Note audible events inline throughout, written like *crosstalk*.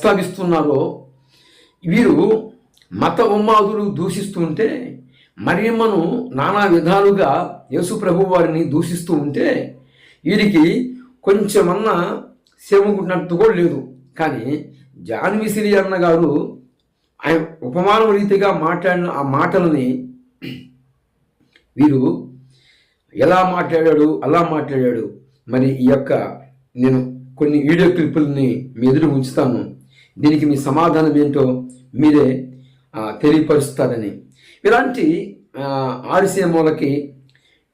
ప్రస్తావిస్తున్నారో వీరు మత ఉన్మాదులు దూషిస్తుంటే మరియమ్మను నానా విధాలుగా యేసు ప్రభు వారిని దూషిస్తూ ఉంటే వీరికి కొంచెమన్నా సేవకుంటున్నట్టు కూడా లేదు. కానీ జాన్విసిరి అన్న గారు ఆయన ఉపమాన రీతిగా మాట్లాడిన ఆ మాటలని వీరు ఎలా మాట్లాడాడు అలా మాట్లాడాడు మరి ఈ యొక్క నేను కొన్ని వీడియో క్లిప్పుల్ని మీ ఎదురు ఉంచుతాను. దీనికి మీ సమాధానం ఏంటో మీరే తెలియపరుస్తారని. ఇలాంటి ఆర్సీఎంఓలకి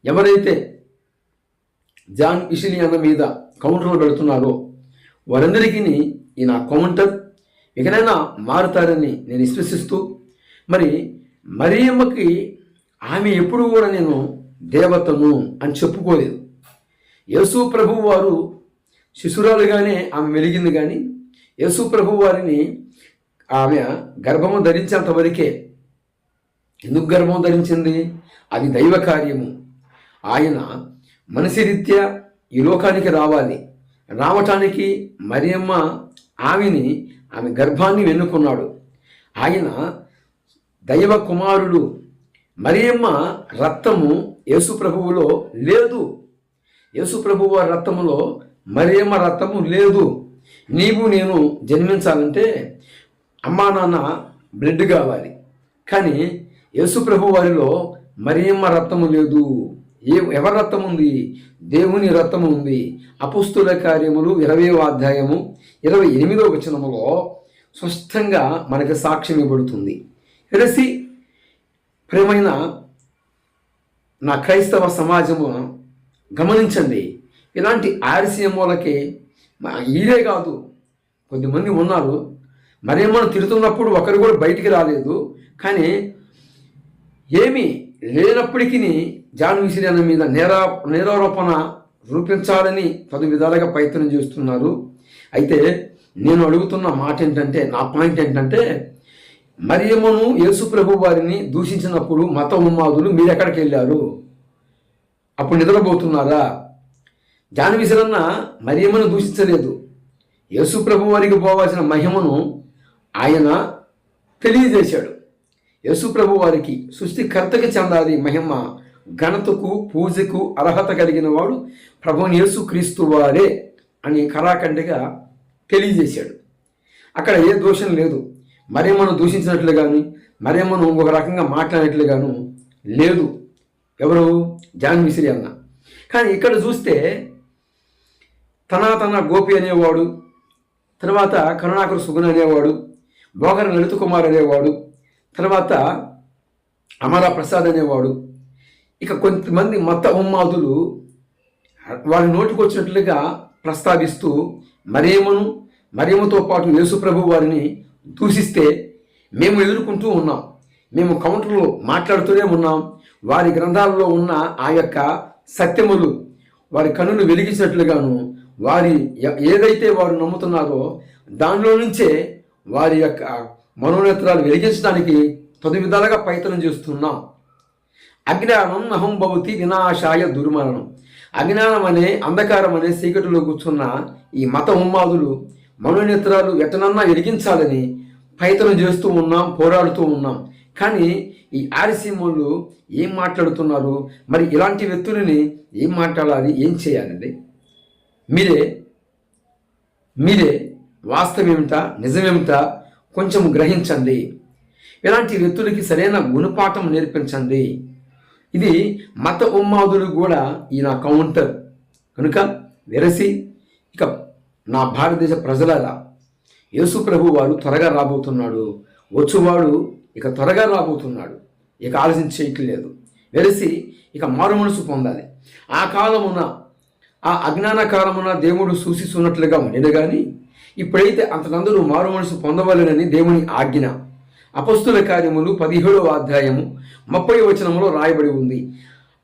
ఎవరైతే జాన్ ఇషిలి అన్న మీద కౌంటర్లు పెడుతున్నారో వారందరికీ ఈ నా కౌంటర్. ఇకనైనా మారుతారని నేను విశ్వసిస్తూ మరి మరియమ్మకి ఆమె ఎప్పుడు కూడా నేను దేవతను అని చెప్పుకోలేదు. యేసు ప్రభు వారు శిశురాలుగానే ఆమె వెలిగింది కానీ యేసు ప్రభు వారిని ఆమె గర్భము ధరించేంతవరకే ఎందుకు గర్భం ధరించింది? అది దైవ కార్యము. ఆయన మనిషి రీత్యా ఈ లోకానికి రావాలి. రావటానికి మరియమ్మ ఆమెని ఆమె గర్భాన్ని వెన్నుకున్నాడు. ఆయన దైవ కుమారుడు. మరియమ్మ రక్తము యేసు ప్రభువులో లేదు. యేసు ప్రభువు వారి రక్తములో మరియమ్మ రక్తము లేదు. నీవు నేను జన్మించాలంటే అమ్మా నాన్న బ్లడ్ కావాలి. కానీ యేసుప్రభు వారిలో మరియమ్మ రక్తము లేదు. ఏ ఎవరి రక్తం ఉంది? దేవుని రక్తం ఉంది. అపుస్తుల కార్యములు ఇరవై అధ్యాయము ఇరవై ఎనిమిదో వచనములో స్పష్టంగా మనకి సాక్ష్యం ఇవ్వబడుతుంది. ఎడసి ప్రేమైన నా క్రైస్తవ సమాజము గమనించండి. ఇలాంటి ఆర్సీఎంఓలకి ఇదే కాదు. కొద్దిమంది ఉన్నారు. మరేమన్నా తిరుగుతున్నప్పుడు ఒకరు కూడా బయటికి రాలేదు. కానీ ఏమి లేనప్పటికీ జాన్ సిరియాన మీద నేరా నేరారోపణ రూపించాలని పలు విధాలుగా ప్రయత్నం చేస్తున్నారు. అయితే నేను అడుగుతున్న మాట ఏంటంటే నా పాయింట్ ఏంటంటే మరియమ్మను యేసు ప్రభు వారిని దూషించినప్పుడు మత ఉన్మాదులు మీరు ఎక్కడికి వెళ్ళారు అప్పుడు నిద్రపోతున్నారా? జాన్విసరన్న మరియమ్మను దూషించలేదు. యేసు ప్రభు వారికి పోవాల్సిన మహిమను ఆయన తెలియజేశాడు. యేసు ప్రభు వారికి సృష్టికర్తకి చెందాలి మహిమ ఘనతకు పూజకు అర్హత కలిగిన వాడు ప్రభుని యేసు క్రీస్తు వారే అని కరాఖండిగా తెలియజేశాడు. అక్కడ ఏ దోషం లేదు. మరేమను దూషించినట్లు కానీ మరేమను ఒక రకంగా మాట్లాడినట్లుగాను లేదు. ఎవరు? జాన్ మిశ్రీ అన్న. కానీ ఇక్కడ చూస్తే తన తన గోపి అనేవాడు తర్వాత కరుణాకర సుగుణ అనేవాడు భోగర లలిత కుమార్ అనేవాడు తర్వాత అమర ప్రసాద్ అనేవాడు. ఇక కొంతమంది మత ఉమ్మాదులు వారి నోటికి వచ్చినట్లుగా ప్రస్తావిస్తూ మరేమను మరేమతో పాటు యేసుప్రభు వారిని దూషిస్తే మేము ఎదుర్కొంటూ ఉన్నాం. మేము కౌంటర్లో మాట్లాడుతూనే ఉన్నాం. వారి గ్రంథాలలో ఉన్న ఆ యొక్క సత్యములు వారి కన్నులు వెలిగించినట్లుగాను వారి ఏదైతే వారు నమ్ముతున్నారో దానిలో నుంచే వారి యొక్క మనోనేత్రాలు వెలిగించడానికి తొది విధాలుగా ప్రయత్నం చేస్తున్నాం. అజ్ఞానం అహం భవతి వినాశాయ దుర్మరణం. అజ్ఞానం అనే అంధకారం అనే సీకటిలో కూర్చున్న ఈ మత ఉమ్మాదులు మనోనేత్రాలు ఎటనన్నా వెలిగించాలని ప్రయత్నం చేస్తూ ఉన్నాం పోరాడుతూ ఉన్నాం. కానీ ఈ ఆర్సీమోళ్ళు ఏం మాట్లాడుతున్నారు? మరి ఇలాంటి వ్యక్తులని ఏం మాట్లాడాలి? ఏం చేయాలండి? మీరే మీరే వాస్తవేమిటా నిజమేమిటా కొంచెం గ్రహించండి. ఇలాంటి వ్యక్తులకి సరైన గుణపాఠం నేర్పించండి. ఇది మత ఉమ్మాదులు కూడా ఈ నా కౌంటర్. కనుక వెరసి ఇక నా భారతదేశ ప్రజలరా యేసు ప్రభు వాడు త్వరగా రాబోతున్నాడు. వచ్చువాడు ఇక త్వరగా రాబోతున్నాడు. ఇక ఆలోచించేయట్లేదు వెరసి ఇక మారు మనసు పొందాలి. ఆ కాలమున ఆ అజ్ఞాన కాలమున దేవుడు సూచిస్తున్నట్లుగా ఉండేది కానీ ఇప్పుడైతే అంతనందరూ మారు మనసు పొందవలెనని దేవుని ఆజ్ఞ. అపస్తుల కార్యములు పదిహేడవ అధ్యాయము ముప్పై వచనములో రాయబడి ఉంది.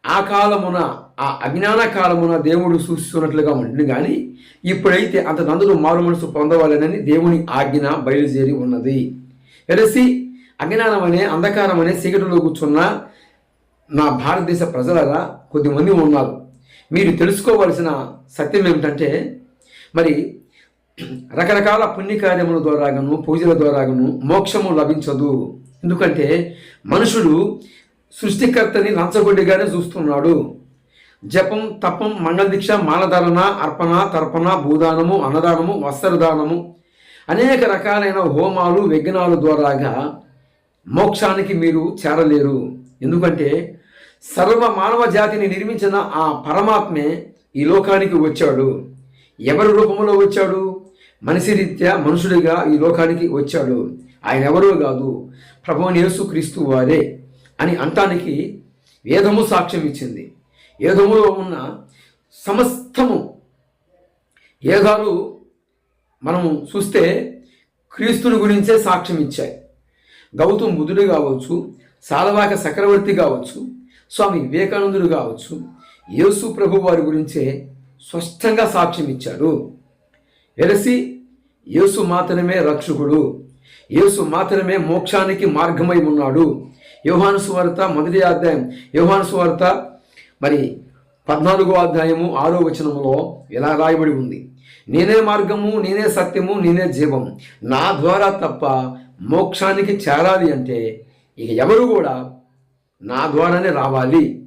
ఆ కాలమున ఆ అజ్ఞాన కాలమున దేవుడు సూచిస్తున్నట్లుగా ఉండి కానీ ఇప్పుడైతే అంతనందరూ మారు మనసు పొందవాలనని దేవుని ఆజ్ఞ బయలుదేరి ఉన్నది. వెరసి అజ్ఞానం అనే అంధకారం అనే చీకటిలో కూర్చున్న నా భారతదేశ ప్రజలరా కొద్దిమంది ఉన్నారు. మీరు తెలుసుకోవలసిన సత్యం ఏమిటంటే మరి రకరకాల పుణ్యకార్యముల ద్వారాగను పూజల ద్వారాగను మోక్షము లభించదు. ఎందుకంటే మనుషుడు సృష్టికర్తని లంచగొడ్డిగానే చూస్తున్నాడు. జపం తపం మంగళదీక్ష మాలధారణ అర్పణ తర్పణ భూదానము అన్నదానము వస్త్రదానము అనేక రకాలైన హోమాలు యజ్ఞాల ద్వారాగా మోక్షానికి మీరు చేరలేరు. ఎందుకంటే సర్వ మానవ జాతిని నిర్మించిన ఆ పరమాత్మే ఈ లోకానికి వచ్చాడు. ఎవరి రూపంలో వచ్చాడు? మనిషి రీత్యా మనుషుడిగా ఈ లోకానికి వచ్చాడు. ఆయన ఎవరో కాదు ప్రభువుని యేసు క్రీస్తు వారే అని అంటానికి వేదము సాక్ష్యం ఇచ్చింది. వేదములో ఉన్న సమస్తము వేదాలు మనము చూస్తే క్రీస్తుని గురించే సాక్ష్యం ఇచ్చాయి. గౌతమ్ బుద్ధుడు కావచ్చు సాలవాక చక్రవర్తి కావచ్చు స్వామి వివేకానందుడు కావచ్చు యేసు ప్రభు వారి గురించే స్పష్టంగా సాక్ష్యం ఇచ్చాడు. వెలసి యేసు మాత్రమే రక్షకుడు యేసు మాత్రమే మోక్షానికి మార్గమై ఉన్నాడు. యోహాను సువార్త మొదటి అధ్యాయం యోహాను సువార్త మరి పద్నాలుగో అధ్యాయము ఆరో వచనములో ఇలా రాయబడి ఉంది. నేనే మార్గము నేనే సత్యము నేనే జీవం నా ద్వారా తప్ప మోక్షానికి చేరాలి అంటే ఇక ఎవరు కూడా నా ద్వారానే రావాలి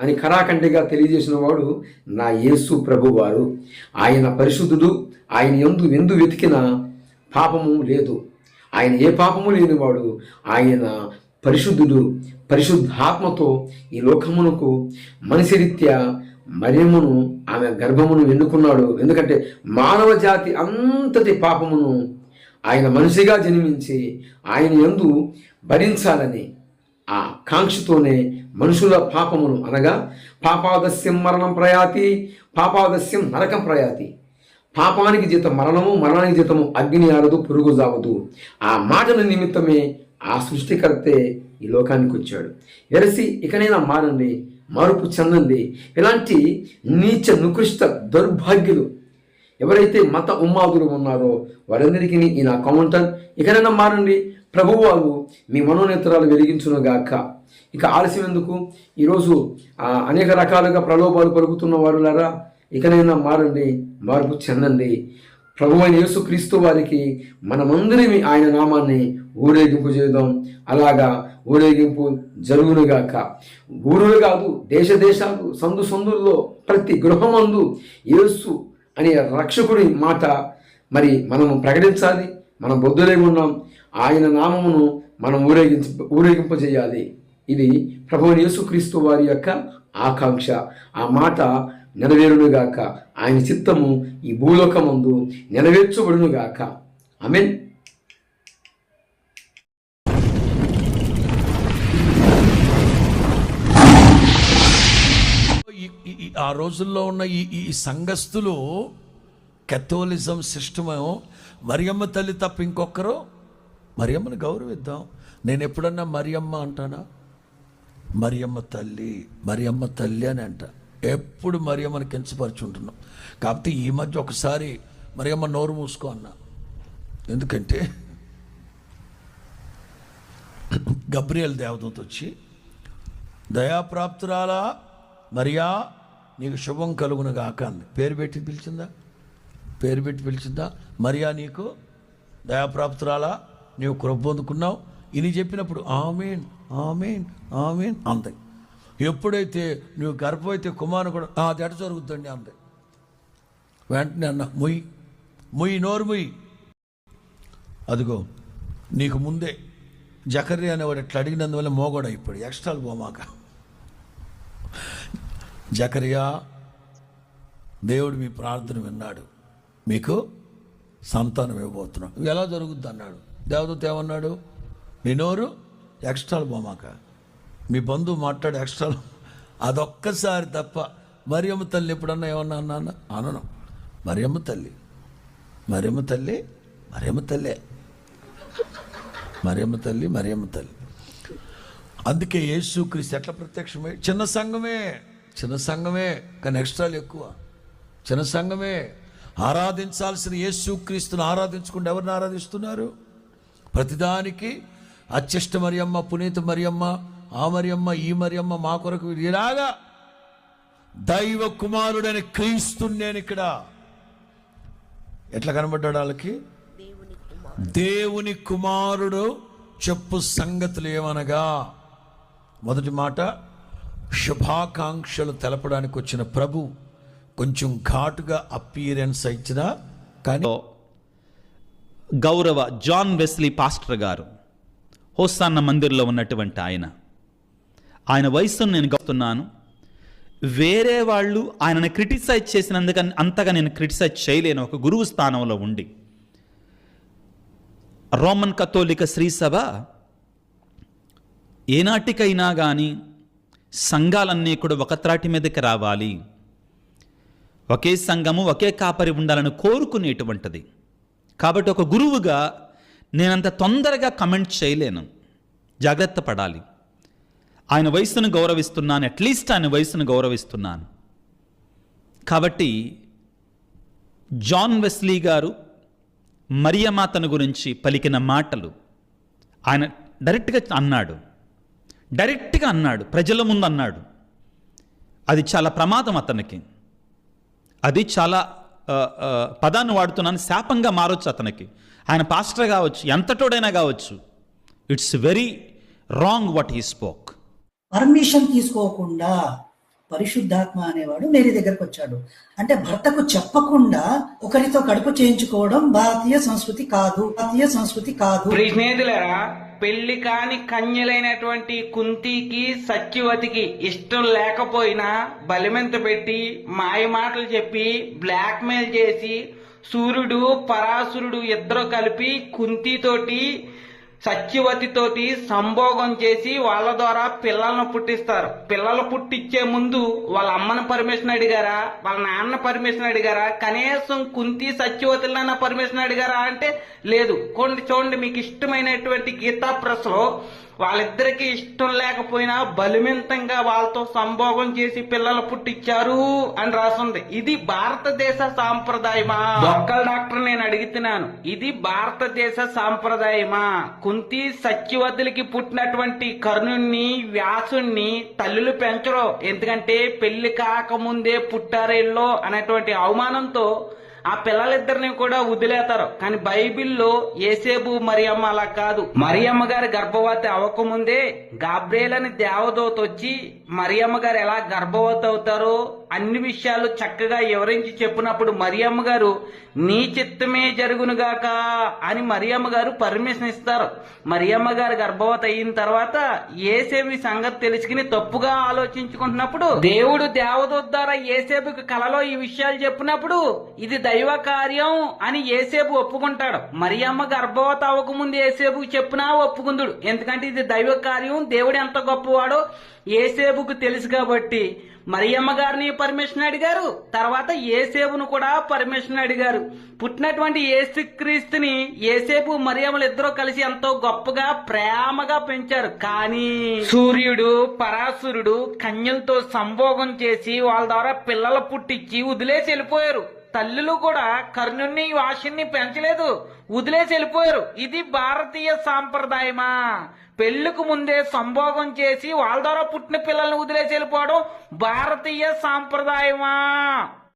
అని కరాఖండిగా తెలియజేసిన వాడు నా యేసు ప్రభువారు. ఆయన పరిశుద్ధుడు ఆయన ఎందు ఎందు వెతికిన పాపము లేదు. ఆయన ఏ పాపము లేనివాడు ఆయన పరిశుద్ధుడు పరిశుద్ధాత్మతో ఈ లోకమునకు మనిషి రీత్యా మరియమును ఆమె గర్భమును ఎన్నుకున్నాడు. ఎందుకంటే మానవ జాతి అంతటి పాపమును ఆయన మనిషిగా జన్మించి ఆయన ఎందు భరించాలని ఆ కాంక్షతోనే మనుషుల పాపమును అనగా పాపాదస్యం మరణం ప్రయాతి పాపాదస్యం నరకం ప్రయాతి. పాపానికి జీతం మరణము మరణానికి జీతము అగ్ని ఆరదు పురుగు జావదు ఆ మాటల నిమిత్తమే ఆ సృష్టికర్తే ఈ లోకానికి వచ్చాడు. ఎరసి ఇకనైనా మారండి మార్పు చెందండి. ఇలాంటి నీచ నికృష్ట దౌర్భాగ్యులు ఎవరైతే మత ఉమ్మాదులు ఉన్నారో వారందరికీ ఈ నా కౌంటర్ ఇకనైనా మారండి ప్రభువారు మీ మనోనేత్రాలు వెలిగించునుగాక ఇక ఆలస్యం ఎందుకు ఈరోజు అనేక రకాలుగా ప్రలోభాలు పలుకుతున్న వారులారా ఇకనైనా మారండి మార్పు చెందండి. ప్రభు అయిన యేసుక్రీస్తు వారికి మనమందరం ఆయన నామాన్ని ఊరేగింపు చేద్దాం అలాగా ఊరేగింపు జరుగునుగాక ఊరులు కాదు దేశ దేశాలు సందు సందుల్లో ప్రతి గృహమందు యేసు అనే రక్షకుడి మాట మరి మనము ప్రకటించాలి మనం బుద్ధులే ఉన్నాం. ఆయన నామమును మనం ఊరేగించ ఊరేగింపజేయాలి. ఇది ప్రభు యేసుక్రీస్తు వారి యొక్క ఆకాంక్ష. ఆ మాట నెరవేరునుగాక ఆయన చిత్తము ఈ భూలోకమందు నెరవేర్చబడునుగాక ఆమెన్. ఈ- ఈ- ఈ- ఆ రోజుల్లో ఉన్న ఈ ఈ ఈ సంఘస్థులు కెథోలిజం సిస్టమ్ మరియమ్మ తల్లి తప్ప ఇంకొకరు మరియమ్మని గౌరవిద్దాం. నేను ఎప్పుడన్నా మరియమ్మ అంటానా? మరియమ్మ తల్లి మరియమ్మ తల్లి అని అంట. ఎప్పుడు మరియమ్మని కించపరుచుంటున్నాం. కాకపోతే ఈ మధ్య ఒకసారి మరియమ్మ నోరు మూసుకో అన్నా. ఎందుకంటే గబ్రియల్ దేవదూత వచ్చి దయాప్రాప్తురాలా మరియా నీకు శుభం కలుగునగాక అంది. పేరు పెట్టి పిలిచిందా? పేరు పెట్టి పిలిచిందా? మరియా నీకు దయాప్రాప్తురాలా నీవు కృప పొందుకున్నావు ఇది చెప్పినప్పుడు ఆమెన్ ఆమెన్ ఆమెన్ అంది. ఎప్పుడైతే నువ్వు గర్భమైతే కుమారు కూడా "ఆ, అది ఎట జరుగుతుంది అంది. వెంటనే అన్న మొయ్యి మొయ్యి నోరు మొయ్యి అదిగో నీకు ముందే జకర్రి అనేవాడు ఎట్లా అడిగినందువల్ల మోగోడు ఇప్పుడు ఎక్స్ట్రాలు పోమాక. జకరియా దేవుడు మీ ప్రార్థన విన్నాడు. మీకు సంతానం ఇవ్వబోతున్నాడు. ఎలా జరుగుద్ది? అన్నాడు. దేవదూత ఏమన్నాడు? నీ నోరు ఎక్స్ట్రాలు పోమాక మీ బంధువు మాట్లాడు ఎక్స్ట్రాలు *laughs* అదొక్కసారి తప్ప మరియమ్మ తల్లి ఎప్పుడన్నా ఏమన్నా అన్నా అనను. మరియమ్మ తల్లి. మరియమ్మ తల్లి మరియమ్మ తల్లే. మరియమ్మ తల్లి మరియమ్మ తల్లి. అందుకే యేసుక్రీస్తు ఎట్లా ప్రత్యక్షమే? చిన్న సంఘమే చిన్న సంఘమే కానీ ఎక్స్ట్రాలు ఎక్కువ. చిన్న సంఘమే. ఆరాధించాల్సిన యేసుక్రీస్తుని ఆరాధించకుండా ఎవరిని ఆరాధిస్తున్నారు? ప్రతిదానికి అత్యష్ట మరియమ్మ పునీత మరియమ్మ ఆ మరియమ్మ ఈ మరియమ్మ మా కొరకు ఇలాగా దైవ కుమారుడైన క్రీస్తు నేను ఇక్కడ. ఎట్లా కనబడ్డాడు వాళ్ళకి? దేవుని కుమారుడు. చెప్పు సంగతులు ఏమనగా? మొదటి మాట శుభాకాంక్షలు తెలపడానికి వచ్చిన ప్రభు కొంచెం ఘాటుగా అపీరెన్స్ ఇచ్చిన కానీ గౌరవ జాన్ వెస్లీ పాస్టర్ గారు హోస్తాన్న మందిర్లో ఉన్నటువంటి ఆయన. ఆయన వయసును నేను గౌతున్నాను వేరే వాళ్ళు ఆయనను క్రిటిసైజ్ చేసినందుకు అంతగా నేను క్రిటిసైజ్ చేయలేను. ఒక గురువు స్థానంలో ఉండి. రోమన్ కథోలిక శ్రీసభ ఏనాటికైనా కానీ సంఘాలన్నీ కూడా ఒక త్రాటి మీదకి రావాలి. ఒకే సంఘము ఒకే కాపరి ఉండాలని కోరుకునేటువంటిది. కాబట్టి ఒక గురువుగా నేనంత తొందరగా కమెంట్ చేయలేను. జాగ్రత్త పడాలి. ఆయన వయసును గౌరవిస్తున్నాను అట్లీస్ట్ ఆయన వయసును గౌరవిస్తున్నాను. కాబట్టి జాన్ వెస్లీ గారు మరియమాతను గురించి పలికిన మాటలు ఆయన డైరెక్ట్గా అన్నాడు. డైరెక్ట్గా అన్నాడు. ప్రజల ముందు అన్నాడు. అది చాలా ప్రమాదం అతనికి. అది చాలా పదాన్ని వాడుతున్నాను శాపంగా మారొచ్చు అతనికి. ఆయన పాస్టర్ కావచ్చు ఎంతటోడైనా కావచ్చు. It's very wrong what he spoke permission తీసుకోకుండా పరిశుద్ధాత్మ అనేవాడు మేరీ దగ్గరకు వచ్చాడు. అంటే భర్తకు చెప్పకుండా ఒకరితో కడుపు చేయించుకోవడం భారతీయ సంస్కృతి కాదు. భారతీయ సంస్కృతి కాదు. స్నేహితులరా పెళ్ళి కాని కన్యలైనటువంటి కుంతికి సత్యవతికి ఇష్టం లేకపోయినా బలిమెంత పెట్టి మాయ మాటలు చెప్పి బ్లాక్ మెయిల్ చేసి సూర్యుడు పరాశురుడు ఇద్దరు కలిపి కుంతితోటి సత్యవతితోటి సంభోగం చేసి వాళ్ళ ద్వారా పిల్లలను పుట్టిస్తారు. పిల్లలు పుట్టించే ముందు వాళ్ళ అమ్మని పర్మిషన్ అడిగారా? వాళ్ళ నాన్న పర్మిషన్ అడిగారా? కనీసం కుంతి సత్యవతులైనా పర్మిషన్ అడిగారా అంటే లేదు. కొన్ని చూడండి మీకు ఇష్టమైనటువంటి గీతా ప్రెస్లో వాళ్ళిద్దరికి ఇష్టం లేకపోయినా బలిమింతంగా వాళ్ళతో సంభోగం చేసి పిల్లలు పుట్టించారు అని రాస్తుంది ఇది భారతదేశ సాంప్రదాయమా? ఒక్కల డాక్టర్ నేను అడుగుతున్నాను. ఇది భారతదేశ సాంప్రదాయమా? కుంతి సత్యవతులకి పుట్టినటువంటి కర్ణుణ్ణి వ్యాసుణ్ణి తల్లులు పెంచరు. ఎందుకంటే పెళ్ళి కాకముందే పుట్టారేళ్ళో అనేటువంటి అవమానంతో ఆ పిల్లలిద్దరిని కూడా వదిలేతారు. కానీ బైబిల్లో ఏసేబు మరియమ్మ అలా కాదు. మరియమ్మ గారి గర్భవతి అవ్వకముందే గాబ్రేల్ అని వచ్చి మరియమ్మ గారు ఎలా గర్భవతి అవుతారో అన్ని విషయాలు చక్కగా వివరించి చెప్పినప్పుడు మరియమ్మ గారు నీ చిత్తమే జరుగునుగాక అని మరియమ్మ గారు పర్మిషన్ ఇస్తారు. మరియమ్మ గారు గర్భవతి అయిన తర్వాత ఏసేబు సంగతి తెలుసుకుని తప్పుగా ఆలోచించుకుంటున్నప్పుడు దేవుడు దేవదూత ద్వారా ఏసేబుకి కలలో ఈ విషయాలు చెప్పినప్పుడు ఇది దైవ కార్యం అని ఏసేపు ఒప్పుకుంటాడు. మరియమ్మ గర్భవతి అవ్వకముందు ఏసేపు చెప్పినా ఒప్పుకుందుడు. ఎందుకంటే ఇది దైవ కార్యం దేవుడు ఎంత గొప్పవాడో ఏసేపు ఏసేబుకు తెలుసు కాబట్టి మరియమ్మ గారిని పర్మిషన్ అడిగారు. తర్వాత ఏసేపును కూడా పర్మిషన్ అడిగారు. పుట్టినటువంటి ఏసుక్రీస్తుని ఏసేపు మరియమ్మలు ఇద్దరూ కలిసి ఎంతో గొప్పగా ప్రేమగా పెంచారు. కానీ సూర్యుడు పరాశురుడు కన్యలతో సంభోగం చేసి వాళ్ళ ద్వారా పిల్లలు పుట్టించి వదిలేసి వెళ్ళిపోయారు. తల్లులు కూడా కర్ణుణ్ణి వాషుణ్ణి పెంచలేదు. వదిలేసి వెళ్ళిపోయారు. ఇది భారతీయ సాంప్రదాయమా? పెళ్ళికి ముందే సంభోగం చేసి వాళ్ళ ద్వారా పుట్టిన పిల్లల్ని వదిలేసి వెళ్ళిపోవడం భారతీయ సాంప్రదాయమా?